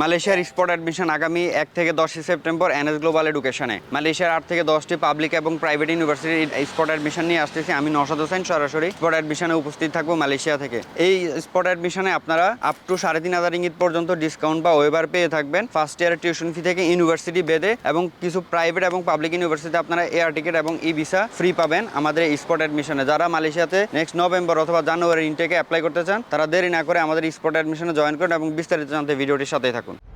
মালয়েশিয়ার spot admission আগামী এক থেকে দশই সেপ্টেম্বর এনএস গ্লোবাল এডুকেশনে। মালয়েশিয়ার আট থেকে দশটি পাবলিক এবং প্রাইভেট ইউনিভার্সিটির স্পট অ্যাডমিশন নিয়ে আসতেছি। আমি নশাদ হোসেন, সরাসরি স্পট অ্যাডমিশনে উপস্থিত থাকব মালয়েশিয়া থেকে। এই স্পট অ্যাডমিশনে আপনারা আপ টু সাড়ে তিন হাজার ইঙ্গিত পর্যন্ত ডিসকাউন্ট বা ওয়েবার পেয়ে থাকবেন। ফার্স্ট ইয়ার টিউশন ফি থেকে ইউনিভার্সিটি বেদে এবং কিছু প্রাইভেট এবং পাবলিক ইউনিভার্সিটিতে আপনারা এয়ার টিকিট এবং ই ভিসা ফ্রি পাবেন আমাদের স্পট অ্যাডমিশনে। যারা মালয়েশিয়াতে নেক্সট নভেম্বর অথবা জানুয়ারি ইনটেকে অ্যাপ্লাই করতে চান, তারা দেরি না করে আমাদের স্পট অ্যাডমিশনে জয়েন করুন এবং বিস্তারিত জানতে ভিডিওটির সাথেই থাকুন। থাকুন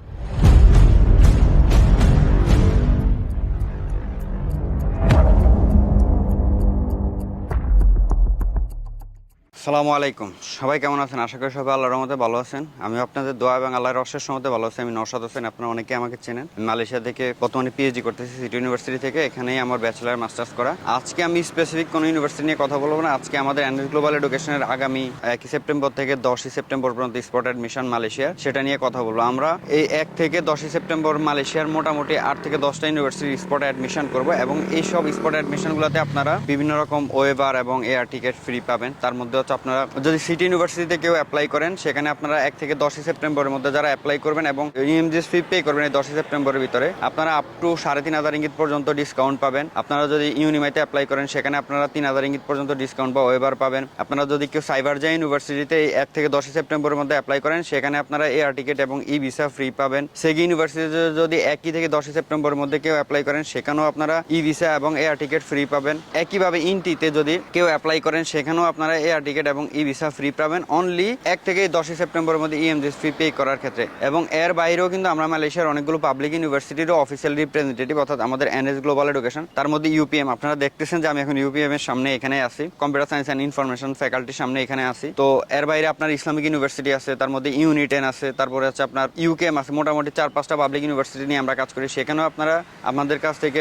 সালামু আলাইকুম। সবাই কেমন আছেন? আশা করি সবাই আল্লাহর রহমতে ভালো আছেন। আমি আপনাদের দোয়া এবং আল্লাহর রসের সমতে ভালো আছি। আমি নওশাদ হোসেন, আপনারা অনেকে আমাকে চেনেন। মালয়েশিয়া থেকে বর্তমানে পিএইচডি করতেছি, সিটি ইউনিভার্সিটি থেকে। এখানেই আমার ব্যাচেলার মাস্টার্স করা। আজকে আমি স্পেসিফিক কোনো ইউনিভার্সিটি নিয়ে কথা বলব না। আজকে আমাদের অ্যান্ড্রয়েড গ্লোবাল এডুকেশনের আগামী একই সেপ্টেম্বর থেকে দশই সেপ্টেম্বর পর্যন্ত স্পট অ্যাডমিশন মালয়েশিয়ার সেটা নিয়ে কথা বলব। আমরা এই এক থেকে দশই সেপ্টেম্বর মালয়েশিয়ার মোটামুটি আট থেকে দশটা ইউনিভার্সিটির স্পট অ্যাডমিশন করব এবং এই সব স্পট অ্যাডমিশনগুলোতে আপনারা বিভিন্ন রকম ওয়েবার এবং এয়ার টিকিট ফ্রি পাবেন। তার মধ্যে হচ্ছে আপনারা যদি সিটি ইউনিভার্সিটিতে কেউ অ্যাপ্লাই করেন, সেখানে আপনারা এক থেকে দশই সেপ্টেম্বরের মধ্যে যারা অ্যাপ্লাই করবেন এবং ইএমজিএস ফি পে করবেন এই দশই সেপ্টেম্বরের ভিতরে, আপনারা আপ টু সাড়ে তিন হাজার ইঙ্গিত পর্যন্ত ডিসকাউন্ট পাবেন। আপনারা যদি ইউনিমাইতে অ্যাপ্লাই করেন, সেখানে আপনারা তিন হাজার ইঙ্গিত পর্যন্ত ডিসকাউন্ট বা ওয়েবার পাবেন। আপনারা যদি কেউ সাইবার জা ইউনিভার্সিটিতে এক থেকে দশই সেপ্টেম্বরের মধ্যে অ্যাপ্লাই করেন, সেখানে আপনারা এয়ার টিকিট এবং ই ভিসা ফ্রি পাবেন। সেগি ইউনিভার্সিটিতে যদি একই থেকে দশই সেপ্টেম্বরের মধ্যে কেউ অ্যাপ্লাই করেন, সেখানেও আপনারা ই ভিসা এবং এয়ার টিকিট ফ্রি পাবেন। একইভাবে ইনটিতে যদি কেউ অ্যাপ্লাই করেন, সেখানেও আপনারা এয়ার টিকিট এবং ই ভিসা ফ্রি পাবেন অনলি এক থেকে দশই সেপ্টেম্বরের মধ্যে ইএমজিএস ফি পে করার ক্ষেত্রে। এবং এর বাইরেও কিন্তু আমরা মালয়েশিয়ার অনেকগুলো পাবলিক ইউনিভার্সিটিরও অফিসিয়াল রিপ্রেজেন্টেটিভ অর্থাৎ আমাদের এনএস গ্লোবাল এডুকেশন তার মধ্যে ইউপিএম আপনারা দেখতেছেন যে আমি এখন ইউপিএম এর সামনে এখানে আছি। কম্পিউটার সায়েন্স অ্যান্ড ইনফরমেশন ফ্যাকাল্টির সামনে এখানে আছি। তো এর বাইরে আপনার ইসলামিক ইউনিভার্সিটি আছে, তার মধ্যে ইউনিটেন আছে, তারপরে হচ্ছে আপনার ইউকেএম আছে। মোটামুটি চার পাঁচটা পাবলিক ইউনিভার্সিটি নিয়ে আমরা কাজ করি। সেখানেও আপনারা আমাদের কাছ থেকে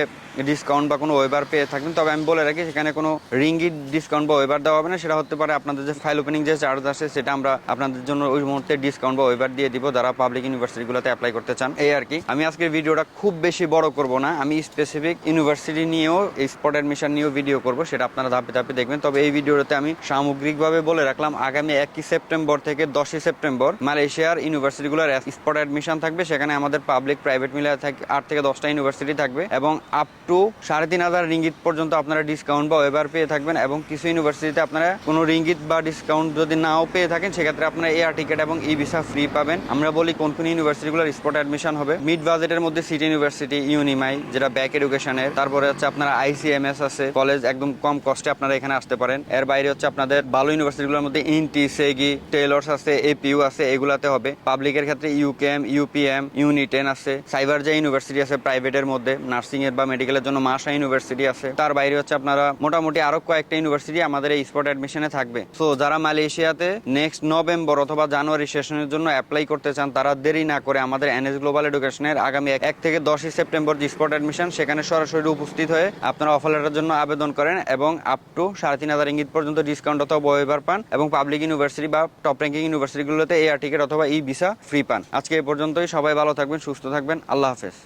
ডিসকাউন্ট বা কোনো ওয়েবার পেয়ে থাকবেন তবে আমি বলে রাখি, সেখানে কোনো রিঙ্গিট ডিসকাউন্ট বা ওয়েবার দেওয়া হবে না। সেটা হতে পারে আপনাদের যে ফাইল ওপেনিং যে চার্জ আছে সেটা আমরা আপনাদের জন্য ওই মুহূর্তে ডিসকাউন্ট বা ওয়েবার দিয়ে দিব যারা পাবলিক ইউনিভার্সিটিগুলোতে অ্যাপ্লাই করতে চান। এই আর কি। আমি আজকের ভিডিওটা খুব বেশি বড় করব না। আমি স্পেসিফিক ইউনিভার্সিটি নিয়েও স্পট অ্যাডমিশন নিয়েও ভিডিও করব, সেটা আপনারা ধাপে ধাপে দেখবেন। তবে এই ভিডিওতে আমি সামগ্রিকভাবে বলে রাখলাম, আগামী একই সেপ্টেম্বর থেকে দশই সেপ্টেম্বর মালয়েশিয়ার ইউনিভার্সিটিগুলোর স্পট অ্যাডমিশন থাকবে। সেখানে আমাদের পাবলিক প্রাইভেট মিলে থাকে আট থেকে দশটা ইউনিভার্সিটি থাকবে এবং আপ টু সাড়ে তিন হাজার রিঙ্গিত পর্যন্ত আপনারা ডিসকাউন্ট বা ওয়েবার পেয়ে থাকবেন এবং কিছু ইউনিভার্সিটিতে আপনারা কোনো রিঙ্গিত বা ডিসকাউন্ট যদি নাও পেয়ে থাকেন, সেক্ষেত্রে আপনারা এয়ার টিকিট এবং ই ভিসা ফ্রি পাবেন। আমরা বলি কোন কোন ইউনিভার্সিটিগুলোর স্পট অ্যাডমিশন হবে। মিড বাজেটের মধ্যে সিটি ইউনিভার্সিটি ইউনিমাই যেটা ব্যাক এডুকেশনের তারপরে হচ্ছে আপনার আইসিএমএস আছে। কলেজ একদম কম কস্টে আপনারা এখানে আসতে পারেন। এর বাইরে হচ্ছে আপনাদের ভালো ইউনিভার্সিটিগুলোর মধ্যে ইনটি সেগি টেলর্স আছে এপিইউ আছে, এগুলাতে হবে। পাবলিকের ক্ষেত্রে ইউকেএম ইউপিএম ইউনিটেন আছে। সাইবার যে ইউনিভার্সিটি আছে প্রাইভেটের মধ্যে নার্সিং এর বা মেডিকেলের জন্য মাসা ইউনিভার্সিটি আছে। তার বাইরে হচ্ছে আপনারা মোটামুটি আরও কয়েকটা ইউনিভার্সিটি আমাদের এই স্পট অ্যাডমিশনে থাকবে। সো যারা মালয়েশিয়াতে নেক্সট নভেম্বর অথবা জানুয়ারি সেশনের জন্য অ্যাপ্লাই করতে চান, তারা দেরি না করে আমাদের এনএস গ্লোবাল এডুকেশনের আগামী এক- থেকে দশই সেপ্টেম্বর যে স্পট অ্যাডমিশন সেখানে সরাসরি উপস্থিত হয়ে আপনারা অফার লেটার জন্য আবেদন করেন এবং আপ টু সাড়ে তিন হাজার ইঙ্গিত পর্যন্ত ডিসকাউন্ট অথবা ওয়েবার পান এবং পাবলিক ইউনিভার্সিটি বা টপ র্যাঙ্কিং ইউনিভার্সিটিগুলোতে এয়ার টিকিট অথবা ই ভিসা ফ্রি পান। আজকে এই পর্যন্তই, সবাই ভালো থাকবেন, সুস্থ থাকবেন, আল্লাহ হাফেজ।